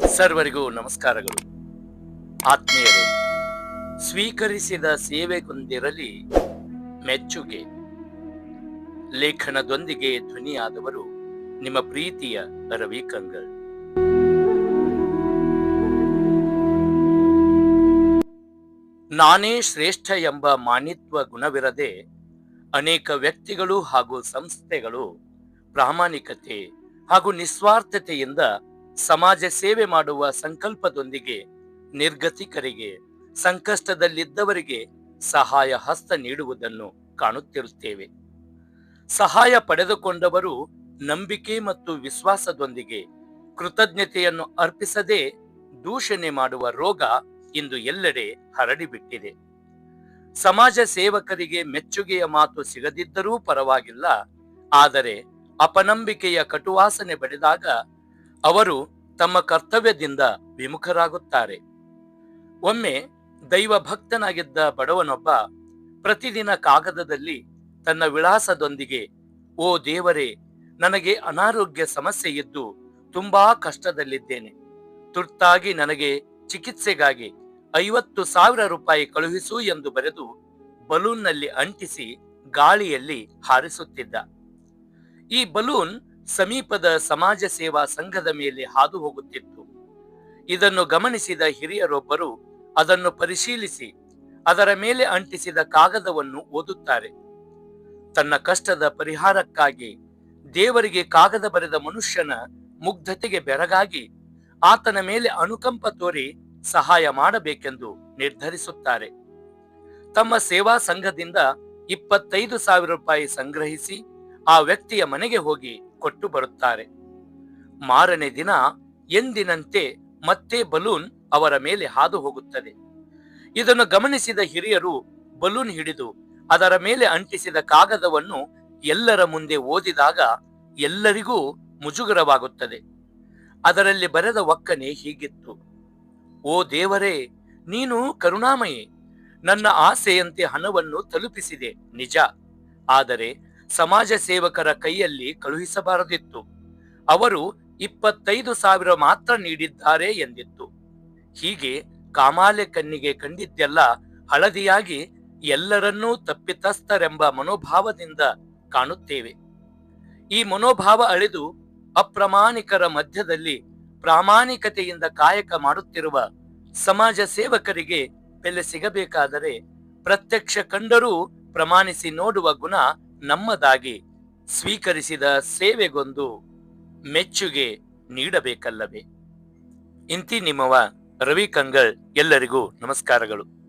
ಸರ್ವರಿಗೂ ನಮಸ್ಕಾರಗಳು. ಆತ್ಮೀಯರೇ, ಸ್ವೀಕರಿಸಿದ ಸೇವೆಗೊಂದಿರಲಿ ಮೆಚ್ಚುಗೆ. ಲೇಖನದೊಂದಿಗೆ ಧ್ವನಿಯಾದವರು ನಿಮ್ಮ ಪ್ರೀತಿಯ ರವಿ ಕಂಗಳ್ ನಾನೇ ಶ್ರೇಷ್ಠ ಎಂಬ ಮಾನಿತ್ವ ಗುಣವಿರದೆ ಅನೇಕ ವ್ಯಕ್ತಿಗಳು ಹಾಗೂ ಸಂಸ್ಥೆಗಳು ಪ್ರಾಮಾಣಿಕತೆ ಹಾಗೂ ನಿಸ್ವಾರ್ಥತೆಯಿಂದ ಸಮಾಜ ಸೇವೆ ಮಾಡುವ ಸಂಕಲ್ಪದೊಂದಿಗೆ, ನಿರ್ಗತಿಕರಿಗೆ, ಸಂಕಷ್ಟದಲ್ಲಿದ್ದವರಿಗೆ ಸಹಾಯ ಹಸ್ತ ನೀಡುವುದನ್ನು ಕಾಣುತ್ತಿರುತ್ತೇವೆ. ಸಹಾಯ ಪಡೆದುಕೊಂಡವರು ನಂಬಿಕೆ ಮತ್ತು ವಿಶ್ವಾಸದೊಂದಿಗೆ ಕೃತಜ್ಞತೆಯನ್ನು ಅರ್ಪಿಸದೆ ದೂಷಣೆ ಮಾಡುವ ರೋಗ ಇಂದು ಎಲ್ಲೆಡೆ ಹರಡಿಬಿಟ್ಟಿದೆ. ಸಮಾಜ ಸೇವಕರಿಗೆ ಮೆಚ್ಚುಗೆಯ ಮಾತು ಸಿಗದಿದ್ದರೂ ಪರವಾಗಿಲ್ಲ, ಆದರೆ ಅಪನಂಬಿಕೆಯ ಕಟುವಾಸನೆ ಬಡಿದಾಗ ಅವರು ತಮ್ಮ ಕರ್ತವ್ಯದಿಂದ ವಿಮುಖರಾಗುತ್ತಾರೆ. ಒಮ್ಮೆ ದೈವ ಭಕ್ತನಾಗಿದ್ದ ಬಡವನೊಬ್ಬ ಪ್ರತಿದಿನ ಕಾಗದದಲ್ಲಿ ತನ್ನ ವಿಳಾಸದೊಂದಿಗೆ, ಓ ದೇವರೇ, ನನಗೆ ಅನಾರೋಗ್ಯ ಸಮಸ್ಯೆ ಇದ್ದು ತುಂಬಾ ಕಷ್ಟದಲ್ಲಿದ್ದೇನೆ. ತುರ್ತಾಗಿ ನನಗೆ ಚಿಕಿತ್ಸೆಗಾಗಿ ಐವತ್ತು ಸಾವಿರ ರೂಪಾಯಿ ಕಳುಹಿಸು ಎಂದು ಬರೆದು ಬಲೂನ್ನಲ್ಲಿ ಅಂಟಿಸಿ ಗಾಳಿಯಲ್ಲಿ ಹಾರಿಸುತ್ತಿದ್ದ. ಈ ಬಲೂನ್ ಸಮೀಪದ ಸಮಾಜ ಸೇವಾ ಸಂಘದ ಮೇಲೆ ಹಾದು ಹೋಗುತ್ತಿತ್ತು. ಇದನ್ನು ಗಮನಿಸಿದ ಹಿರಿಯರೊಬ್ಬರು ಅದನ್ನು ಪರಿಶೀಲಿಸಿ, ಅದರ ಮೇಲೆ ಅಂಟಿಸಿದ ಕಾಗದವನ್ನು ಓದುತ್ತಾರೆ. ತನ್ನ ಕಷ್ಟದ ಪರಿಹಾರಕ್ಕಾಗಿ ದೇವರಿಗೆ ಕಾಗದ ಬರೆದ ಮನುಷ್ಯನ ಮುಗ್ಧತೆಗೆ ಬೆರಗಾಗಿ ಆತನ ಮೇಲೆ ಅನುಕಂಪ ತೋರಿ ಸಹಾಯ ಮಾಡಬೇಕೆಂದು ನಿರ್ಧರಿಸುತ್ತಾರೆ. ತಮ್ಮ ಸೇವಾ ಸಂಘದಿಂದ ಇಪ್ಪತ್ತೈದು ಸಾವಿರ ರೂಪಾಯಿ ಸಂಗ್ರಹಿಸಿ ಆ ವ್ಯಕ್ತಿಯ ಮನೆಗೆ ಹೋಗಿ ಕೊಟ್ಟು ಬರುತ್ತಾರೆ. ಮಾರನೇ ದಿನ ಎಂದಿನಂತೆ ಮತ್ತೆ ಬಲೂನ್ ಅವರ ಮೇಲೆ ಹಾದು ಹೋಗುತ್ತದೆ. ಇದನ್ನು ಗಮನಿಸಿದ ಹಿರಿಯರು ಬಲೂನ್ ಹಿಡಿದು ಅದರ ಮೇಲೆ ಅಂಟಿಸಿದ ಕಾಗದವನ್ನು ಎಲ್ಲರ ಮುಂದೆ ಓದಿದಾಗ ಎಲ್ಲರಿಗೂ ಮುಜುಗರವಾಗುತ್ತದೆ. ಅದರಲ್ಲಿ ಬರೆದ ಒಕ್ಕನೆ ಹೀಗಿತ್ತು. ಓ ದೇವರೇ, ನೀನು ಕರುಣಾಮಯೇ, ನನ್ನ ಆಸೆಯಂತೆ ಹಣವನ್ನು ತಲುಪಿಸಿದೆ, ನಿಜ. ಆದರೆ ಸಮಾಜ ಸೇವಕರ ಕೈಯಲ್ಲಿ ಕಳುಹಿಸಬಾರದಿತ್ತು. ಅವರು ಇಪ್ಪತ್ತೈದು ಸಾವಿರ ಮಾತ್ರ ನೀಡಿದ್ದಾರೆ ಎಂದಿತ್ತು. ಹೀಗೆ ಕಾಮಾಲೆ ಕಣ್ಣಿಗೆ ಕಂಡಿದ್ದೆಲ್ಲ ಹಳದಿಯಾಗಿ ಎಲ್ಲರನ್ನೂ ತಪ್ಪಿತಸ್ಥರೆಂಬ ಮನೋಭಾವದಿಂದ ಕಾಣುತ್ತೇವೆ. ಈ ಮನೋಭಾವ ಅಳೆದು ಅಪ್ರಾಮಾಣಿಕರ ಮಧ್ಯದಲ್ಲಿ ಪ್ರಾಮಾಣಿಕತೆಯಿಂದ ಕಾಯಕ ಮಾಡುತ್ತಿರುವ ಸಮಾಜ ಸೇವಕರಿಗೆ ಬೆಲೆ ಸಿಗಬೇಕಾದರೆ ಪ್ರತ್ಯಕ್ಷ ಕಂಡರೂ ಪ್ರಮಾಣಿಸಿ ನೋಡುವ ಗುಣ ನಮ್ಮದಾಗಿ ಸ್ವೀಕರಿಸಿದ ಸೇವೆಗೊಂದು ಮೆಚ್ಚುಗೆ ನೀಡಬೇಕಲ್ಲವೇ? ಇಂತಿ ನಿಮ್ಮವ ರವಿ ಕಂಗಳ್ ಎಲ್ಲರಿಗೂ ನಮಸ್ಕಾರಗಳು.